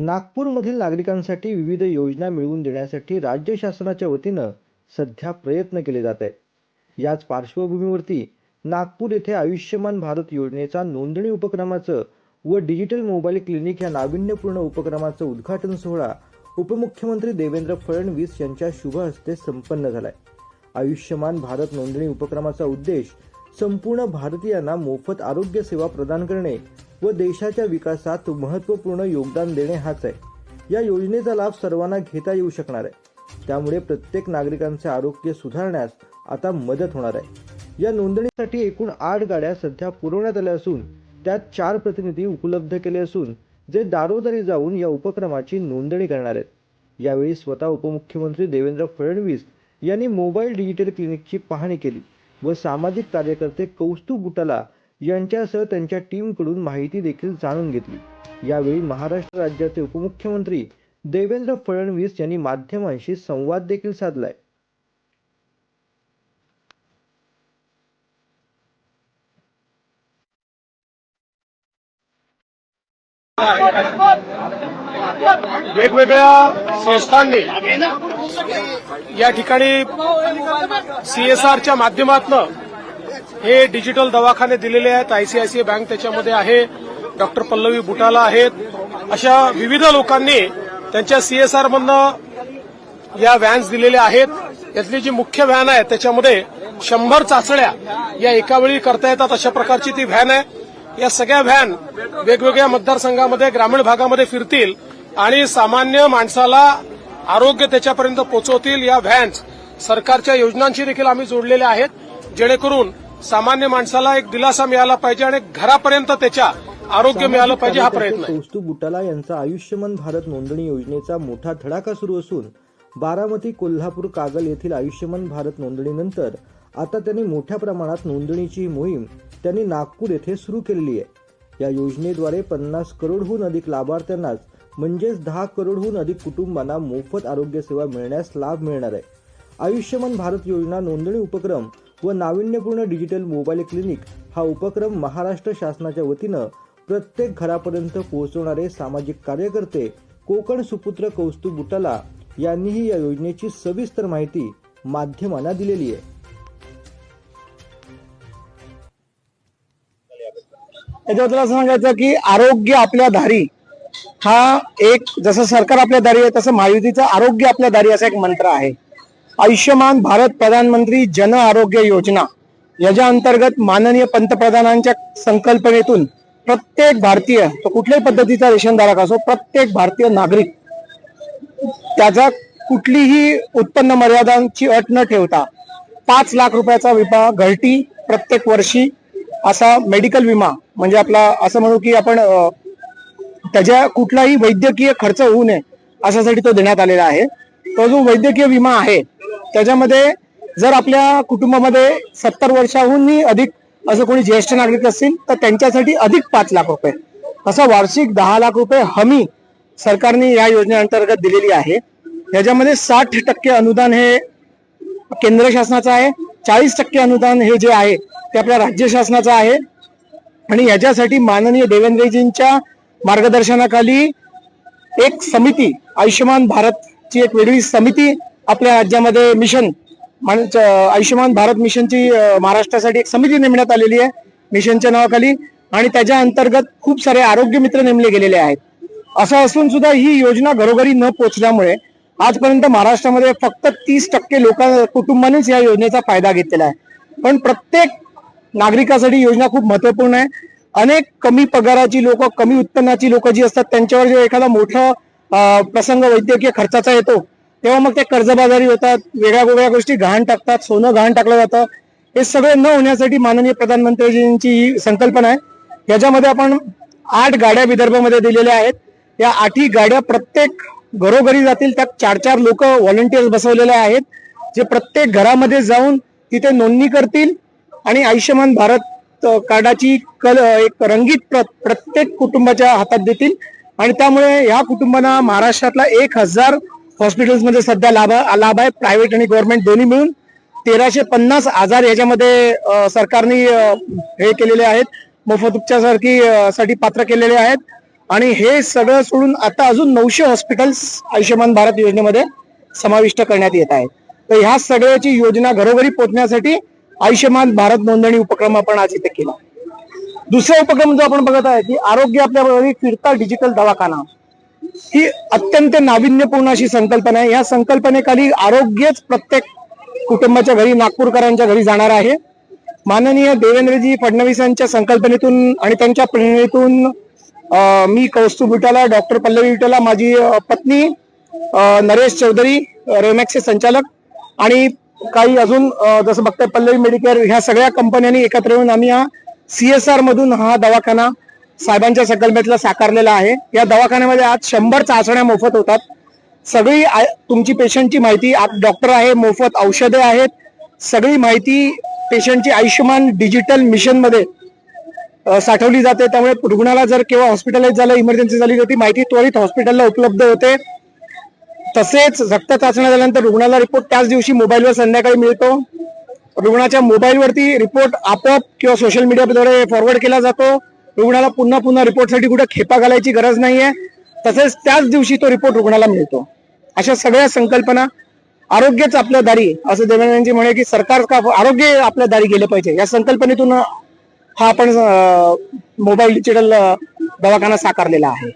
नागपूरमधील नागरिकांसाठी विविध योजना मिळवून देण्यासाठी राज्य शासनाच्या वतीनं सध्या प्रयत्न केले जात आहेत. याच पार्श्वभूमीवरती नागपूर येथे आयुष्यमान भारत योजनेचा नोंदणी उपक्रमाचं व डिजिटल मोबाईल क्लिनिक या नाविन्यपूर्ण उपक्रमाचं उद्घाटन सोहळा उपमुख्यमंत्री देवेंद्र फडणवीस यांच्या शुभ हस्ते संपन्न झालाय. आयुष्यमान भारत नोंदणी उपक्रमाचा उद्देश संपूर्ण भारतीयांना मोफत आरोग्य सेवा प्रदान करणे व देशाच्या विकासात महत्त्वपूर्ण योगदान देणे हाच आहे. या योजनेचा लाभ सर्वांना घेता येऊ शकणार आहे. त्यामुळे प्रत्येक नागरिकांचे आरोग्य सुधारण्यास आता मदत होणार आहे. या नोंदणीसाठी एकूण आठ गाड्या सध्या पुरवण्यात आल्या असून त्यात चार प्रतिनिधी उपलब्ध केले असून जे दारोदारी जाऊन या उपक्रमाची नोंदणी करणार आहेत. यावेळी स्वतः उपमुख्यमंत्री देवेंद्र फडणवीस यांनी मोबाईल डिजिटल क्लिनिकची पाहणी केली व सामाजिक कार्यकर्ते कौस्तुभ बुटाला यांच्यासह त्यांच्या टीमकडून माहिती देखील जाणून घेतली. यावेळी महाराष्ट्र राज्याचे उपमुख्यमंत्री देवेंद्र फडणवीस यांनी माध्यमांशी संवाद देखील साधलाय. वेगवेगळ्या संस्थांनी या ठिकाणी सीएसआरच्या माध्यमातून हे डिजिटल दवाखाने दिलेले आहेत. आयसीआयसीआय बँक त्याच्यामध्ये आहे. डॉक्टर पल्लवी बुटाला आहेत. अशा विविध लोकांनी त्यांच्या सीएसआर मधनं या व्हॅन्स दिलेल्या आहेत. यातली जी मुख्य व्हॅन आहे त्याच्यामध्ये शंभर चाचण्या या एकावेळी करता येतात अशा प्रकारची ती व्हॅन आहे. या सगळ्या व्हॅन वेगवेगळ्या मतदारसंघामध्ये ग्रामीण भागामध्ये फिरतील आणि सामान्य माणसाला आरोग्य त्याच्यापर्यंत पोहोचवतील या व्हॅन्स सरकारच्या योजनांशी देखील आम्ही जोडलेल्या आहेत. जेणेकरून सामान्य माणसाला एक दिलासा मिळाला पाहिजे आणि घरापर्यंत त्याच्या आरोग्य मिळालं पाहिजे हा प्रयत्न कौस्तुभ बुटाला यांचा आयुष्यमान भारत नोंदणी योजनेचा मोठा धडाका सुरू असून बारामती कोल्हापूर कागल येथील आयुष्यमान भारत नोंदणीनंतर आता त्यांनी मोठ्या प्रमाणात नोंदणीची मोहीम त्यांनी नागपूर येथे सुरू केलेली आहे. या योजनेद्वारे पन्नास करोडहून अधिक लाभार्थ्यांनाच म्हणजेच दहा करोडहून अधिक कुटुंबांना मोफत आरोग्य सेवा मिळण्यास लाभ मिळणार आहे. आयुष्यमान भारत योजना नोंदणी उपक्रम व नाविन्यपूर्ण डिजिटल मोबाईल क्लिनिक हा उपक्रम महाराष्ट्र शासनाच्या वतीनं प्रत्येक घरापर्यंत पोहोचवणारे सामाजिक कार्यकर्ते कोकण सुपुत्र कौस्तुभ बुटाला यांनीही या योजनेची सविस्तर माहिती माध्यमांना दिलेली आहे. त्याच्याबद्दल असं सांगायचं की आरोग्य आपल्या दारी हा एक जसं सरकार आपल्या दारी आहे तसं महायुतीचं आरोग्य आपल्या दारी असा एक मंत्र आहे. आयुष्यमान भारत प्रधानमंत्री जन आरोग्य योजना. याच्या अंतर्गत माननीय पंतप्रधानांच्या संकल्पनेतून प्रत्येक भारतीय तो कुठल्याही पद्धतीचा रेशनधारक असो प्रत्येक भारतीय नागरिक त्याचा कुठलीही उत्पन्न मर्यादांची अट न ठेवता पाच लाख रुपयाचा विमा घरटी प्रत्येक वर्षी असा मेडिकल विमा म्हणजे आपला असं म्हणू की आपण त्याच्या कुठलाही वैद्यकीय खर्च होऊ नये अशासाठी तो देण्यात आलेला आहे. तो जो वैद्यकीय विमा आहे त्याच्यामध्ये जर आपल्या कुटुंबामध्ये सत्तर वर्षाहूनही अधिक असं कोणी ज्येष्ठ नागरिक असतील तर त्यांच्यासाठी अधिक पाच लाख रुपये. असं वार्षिक दहा लाख रुपये हमी सरकारने या योजनेअंतर्गत दिलेली आहे. याच्यामध्ये साठ टक्के अनुदान हे केंद्र शासनाचं आहे चाळीस टक्के अनुदान हे जे आहे ते आपल्या राज्य शासनाचं आहे. आणि याच्यासाठी माननीय देवेंद्रजींच्या मार्गदर्शनाखाली एक समिती आयुष्यमान भारत ची एक वेगळी समिती आपल्या राज्यामध्ये मिशन म्हणजे आयुष्यमान भारत मिशनची महाराष्ट्रासाठी एक समिती नेमण्यात आलेली आहे मिशनच्या नावाखाली. आणि त्याच्या अंतर्गत खूप सारे आरोग्य मित्र नेमले गेलेले आहेत. असं असून सुद्धा ही योजना घरोघरी न पोहोचल्यामुळे आजपर्यंत महाराष्ट्रामध्ये फक्त तीस टक्के लोक कुटुंबानेच या योजनेचा फायदा घेतलेला आहे. पण प्रत्येक नागरिकासाठी योजना खूप महत्त्वपूर्ण आहे. अनेक कमी पगाराची लोक कमी उत्पन्नाची लोक जी असतात त्यांच्यावर जेव्हा एखादा मोठा प्रसंग वैद्यकीय खर्चाचा येतो तेव्हा मग ते कर्जबाजारी होतात वेगळ्या वेगळ्या गोष्टी गहाण टाकतात सोनं गहाण टाकलं जातं. हे सगळे न होण्यासाठी माननीय प्रधानमंत्रीजींची ही संकल्पना आहे. याच्यामध्ये आपण आठ गाड्या विदर्भामध्ये दिलेल्या आहेत. या आठही गाड्या प्रत्येक घरोघरी जातील त्यात चार चार लोक व्हॉलंटियर्स बसवलेले आहेत जे प्रत्येक घरामध्ये जाऊन तिथे नोंदणी करतील आणि आयुष्यमान भारत कार्डाची कल एक रंगीत प्रत प्रत्येक कुटुंबाच्या हातात देतील. आणि त्यामुळे या कुटुंबांना महाराष्ट्रातला एक हजार हॉस्पिटल्समध्ये सध्या लाभ लाभ आहे प्रायव्हेट आणि गव्हर्नमेंट दोन्ही मिळून तेराशे पन्नास आजार याच्यामध्ये सरकारने हे केलेले आहेत. मोफत उपचारासारखी साठी पात्र केलेले आहेत. आणि हे सगळं सोडून आता अजून नऊशे हॉस्पिटल्स आयुष्यमान भारत योजनेमध्ये समाविष्ट करण्यात येत आहेत. तर ह्या सगळ्याची योजना घरोघरी पोहोचण्यासाठी आयुष्यमान भारत नोंदणी उपक्रम आपण आज इथे केला. दुसरा उपक्रम जो आपण बघत आहे की आरोग्य आपल्या घरी फिरता डिजिटल दवाखाना. ही अत्यंत नाविन्यपूर्ण अशी संकल्पना आहे. या संकल्पनेखाली आरोग्यच प्रत्येक कुटुंबाच्या घरी नागपूरकरांच्या घरी जाणार आहे. माननीय देवेंद्रजी फडणवीसांच्या संकल्पनेतून आणि त्यांच्या प्रेरणेतून मी कौस्तुभ विटाला डॉक्टर पल्लवी विटाला माझी पत्नी नरेश चौधरी रेमॅक्सचे संचालक आणि काही अजून जसं बघताय पल्लवी मेडिकेअर ह्या सगळ्या कंपन्यांनी एकत्र येऊन आम्ही हा सीएसआर मधून हा दवाखाना साहेबांच्या संकल्पनेतला साकारलेला आहे. या दवाखान्यामध्ये आज शंभर चाचण्या मोफत होतात. सगळी तुमची पेशंटची माहिती डॉक्टर आहे मोफत औषधे आहेत. सगळी माहिती पेशंटची आयुष्यमान डिजिटल मिशनमध्ये साठवली जाते. त्यामुळे रुग्णाला जर केव्हा हॉस्पिटलाइज झालं इमर्जन्सी झाली तर ती माहिती त्वरित हॉस्पिटलला उपलब्ध होते. तसेच रक्त चाचण्या झाल्यानंतर रुग्णाला रिपोर्ट त्याच दिवशी मोबाईलवर संध्याकाळी मिळतो. रुग्णाच्या मोबाईलवरती रिपोर्ट आपोआप किंवा सोशल मीडियाद्वारे फॉरवर्ड केला जातो. रुग्णाला पुन्हा पुन्हा रिपोर्टसाठी कुठे खेपा घालायची गरज नाहीये. तसेच त्याच दिवशी तो रिपोर्ट रुग्णाला मिळतो. अशा सगळ्या संकल्पना आरोग्यच आपल्या दारी असं देवेंद्रजी म्हणे की सरकार का आरोग्य आपल्या दारी गेले पाहिजे. या संकल्पनेतून हा आपण मोबाईल डिजिटल दवाखाना साकारलेला आहे.